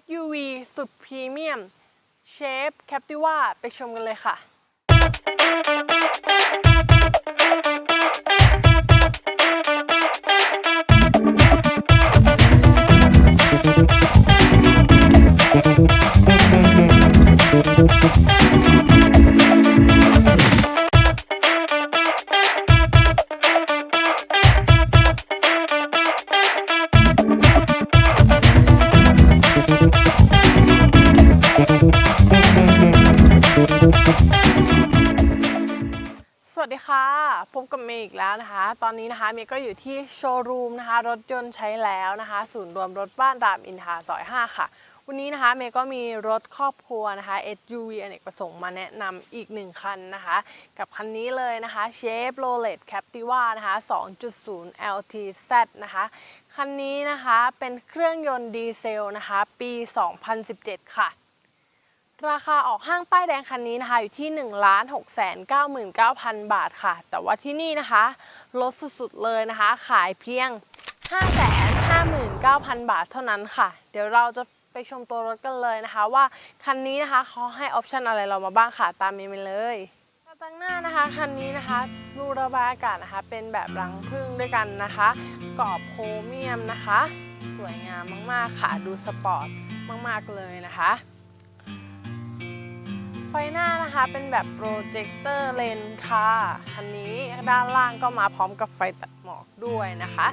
SUV สุดพรีเมียมเชฟแคปติว่าไปชมกันเลยค่ะ พบกับเมย์อีกแล้วนะคะ ตอนนี้นะคะเมย์ก็อยู่ที่โชว์รูมนะคะ รถยนต์ใช้แล้วนะคะ ศูนย์รวมรถบ้านรามอินทราซอย 5 ค่ะ วันนี้นะคะเมย์ก็มีรถครอบครัวนะคะ SUV อเนกประสงค์มาแนะนำอีกหนึ่งคันนะคะ กับคันนี้เลยนะคะ Chevrolet Captiva นะคะ 2.0 LTZ นะคะ คันนี้นะคะเป็นเครื่องยนต์ดีเซลนะคะ ปี 2017 ค่ะ ราคาออกห้างป้ายแดงคันนี้นะคะอยู่ที่ 1 6 9 9 0 0 0 บาทค่ะ แต่ว่าที่นี่นะคะลดสุดๆเลยนะคะ ขายเพียง 559,000 บาทเท่านั้นค่ะ เดี๋ยวเราจะไปชมตัวรถกันเลยนะคะ ว่าคันนี้นะคะเขาให้ออปชันอะไรเรามาบ้างค่ะ ตามนี้ไปเลยกระจังหน้านะคะคันนี้นะคะรูระบายอากาศนะคะ เป็นแบบรังพึ่งด้วยกันนะคะ กรอบโครเมียมนะคะ สวยงามมากๆค่ะดูสปอร์ตมากๆเลยนะคะ ไฟหน้านะคะเป็นแบบโปรเจคเตอร์เลนค่ะคันนี้ด้านล่างก็มาพร้อมกับไฟตัดหมอกด้วยนะคะ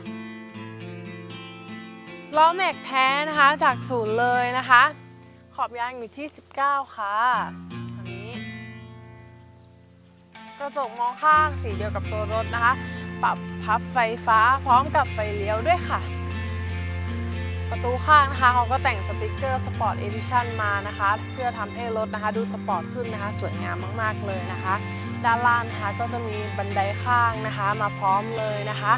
ล้อแม็กแท้นะคะจากศูนย์เลยนะคะ ขอบยางอยู่ที่ 19 ค่ะคันนี้ กระจกมองข้างสีเดียวกับตัวรถนะคะ ปรับพับไฟฟ้าพร้อมกับไฟเลี้ยวด้วยค่ะ ประตูข้างนะคะเขาก็แต่งสติกเกอร์ Sport Edition มานะคะ เพื่อทำให้รถนะคะดูสปอร์ตขึ้นนะคะ สวยงามมากๆเลยนะคะ ด้านล่างนะคะก็จะมีบันไดข้างนะคะ มาพร้อมเลยนะคะ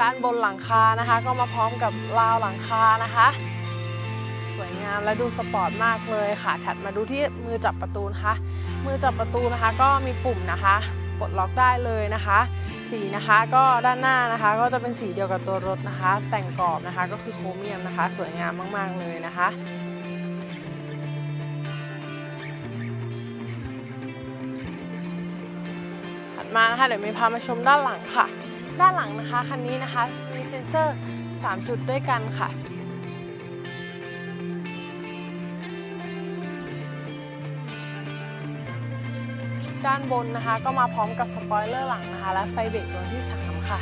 ด้านบนหลังคานะคะ ก็มาพร้อมกับราวหลังคานะคะสวยงามและดูสปอร์ตมากเลยค่ะ ถัดมาดูที่มือจับประตูนะคะ มือจับประตูนะคะก็มีปุ่มนะคะ ปลดล็อกได้เลยนะคะ สีนะคะก็ด้านหน้านะคะก็จะเป็นสีเดียวกับตัวรถนะคะ แต่งกรอบนะคะก็คือโครเมียมนะคะ สวยงามมากๆเลยนะคะถัดมานะคะเดี๋ยวมีพามาชมด้านหลังค่ะ ด้านหลังนะคะคันนี้นะคะมีเซ็นเซอร์ 3 จุดด้วยกันค่ะ ด้านบนนะคะ ก็มาพร้อมกับสปอยเลอร์หลังนะคะ และไฟเบรกดวงที่ 3 ค่ะ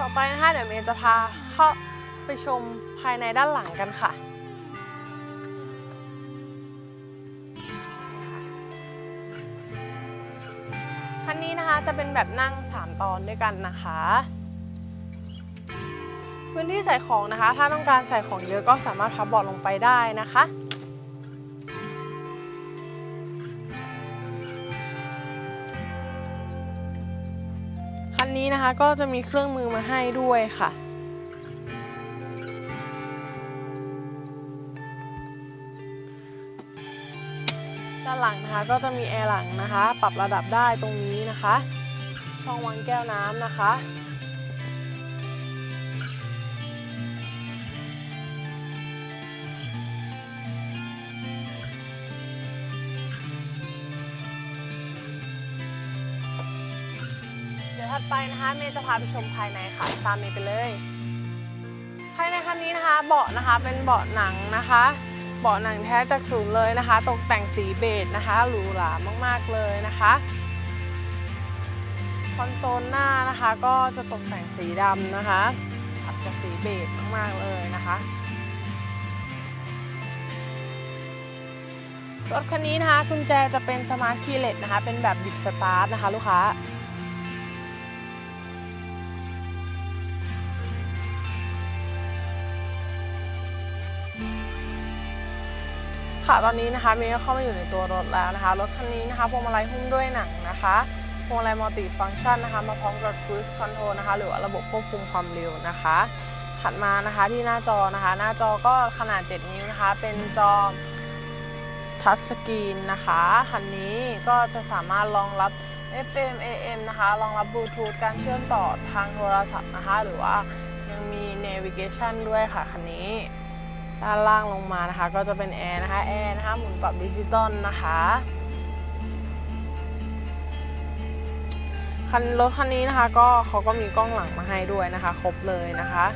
ต่อไปนะคะเดี๋ยวเมย์จะพาเข้าไปชมภายในด้านหลังกันค่ะ คันนี้นะคะจะเป็นแบบนั่ง 3 ตอนด้วยกันนะคะ พื้นที่ใส่ของนะคะ ถ้าต้องการใส่ของเยอะก็สามารถพับเบาะลงไปได้นะคะ คันนี้นะคะก็จะมีเครื่องมือมาให้ด้วยค่ะด้านหลังนะคะก็จะมีแอร์หลังนะคะ ปรับระดับได้ตรงนี้นะคะ ช่องวางแก้วน้ำนะคะ ถัดไปนะคะเมย์จะพาไปชมภายในค่ะ ตามเมย์ไปเลย ภายในคันนี้นะคะ เบาะนะคะเป็นเบาะหนังนะคะ เบาะหนังแท้จากศูนย์เลยนะคะ ตกแต่งสีเบจนะคะหรูหรามากๆเลยนะคะคอนโซลหน้านะคะก็จะตกแต่งสีดำนะคะตัดกับสีเบจมากๆเลยนะคะรถคันนี้นะคะกุญแจจะเป็นสมาร์ทคีย์เลสนะคะ เป็นแบบบิดสตาร์ทนะคะ ลูกค้า ค่ะตอนนี้นะคะเมย์ก็เข้ามาอยู่ในตัวรถแล้วนะคะ รถคันนี้นะคะพวงมาลัยหุ้มด้วยหนังนะคะพวงมาลัยมัลติฟังก์ชันนะคะ มาพร้อมกับ Cruise Control นะคะ หรือว่าระบบควบคุมความเร็วนะคะ ถัดมานะคะที่หน้าจอนะคะ หน้าจอก็ขนาด 7 นิ้วนะคะ เป็นจอทัชสกรีนนะคะคันนี้ก็จะสามารถรองรับ FM AM นะคะรองรับบลูทูธการเชื่อมต่อทางโทรศัพท์นะคะ หรือว่ายังมี navigation ด้วยค่ะคันนี้ ด้านล่างลงมานะคะ ก็จะเป็นแอร์นะคะแอร์นะคะหมุนปรับดิจิตอลนะคะคันรถคันนี้นะคะก็เขาก็มีกล้องหลังมาให้ด้วยนะคะ ครบเลยนะคะ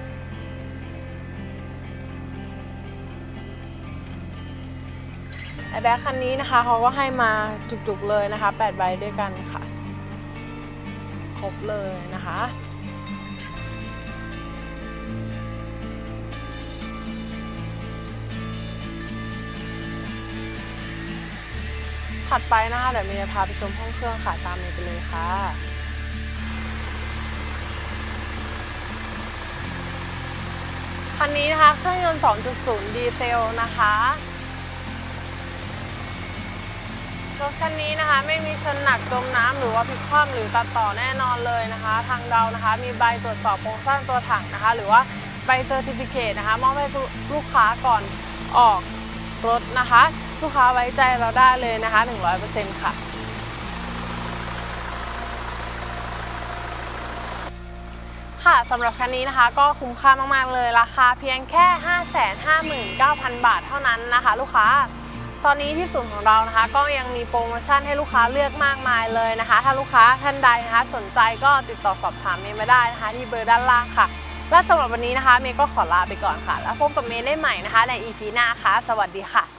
ไอแบ็คคันนี้นะคะเขาก็ให้มาจุกๆเลยนะคะ8ใบด้วยกันค่ะ ครบเลยนะคะ ถัดไปนะคะเดี๋ยวเมย์จะพาไปชมห้องเครื่องค่ะตามเมย์ไปเลยค่ะคันนี้นะคะเครื่องยนต์ 2.0 ดีเซลนะคะรถคันนี้นะคะไม่มีชนหนักจมน้ำหรือว่าพลิกคว่ำหรือตัดต่อแน่นอนเลยนะคะ ทางเรานะคะมีใบตรวจสอบโครงสร้างตัวถังนะคะ หรือว่าใบเซอร์ติฟิเคตนะคะมอบให้ลูกค้าก่อนออกรถนะคะ ลูกค้าไว้ใจเราได้เลยนะคะ 100%ค่ะค่ะสำหรับคันนี้นะคะก็คุ้มค่ามาก ๆ เลยราคาเพียงแค่ 559,000 บาทเท่านั้นนะคะ ลูกค้า ตอนนี้ที่ศูนย์ของเรานะคะ ก็ยังมีโปรโมชั่นให้ลูกค้าเลือกมากมายเลยนะคะ ถ้าลูกค้าท่านใดนะคะสนใจก็ติดต่อสอบถามเมย์มาได้นะคะ ที่เบอร์ด้านล่างค่ะ และสำหรับวันนี้นะคะเมย์ก็ขอลาไปก่อนค่ะ แล้วพบกับเมย์ได้ใหม่นะคะ ใน EP หน้าค่ะ สวัสดีค่ะ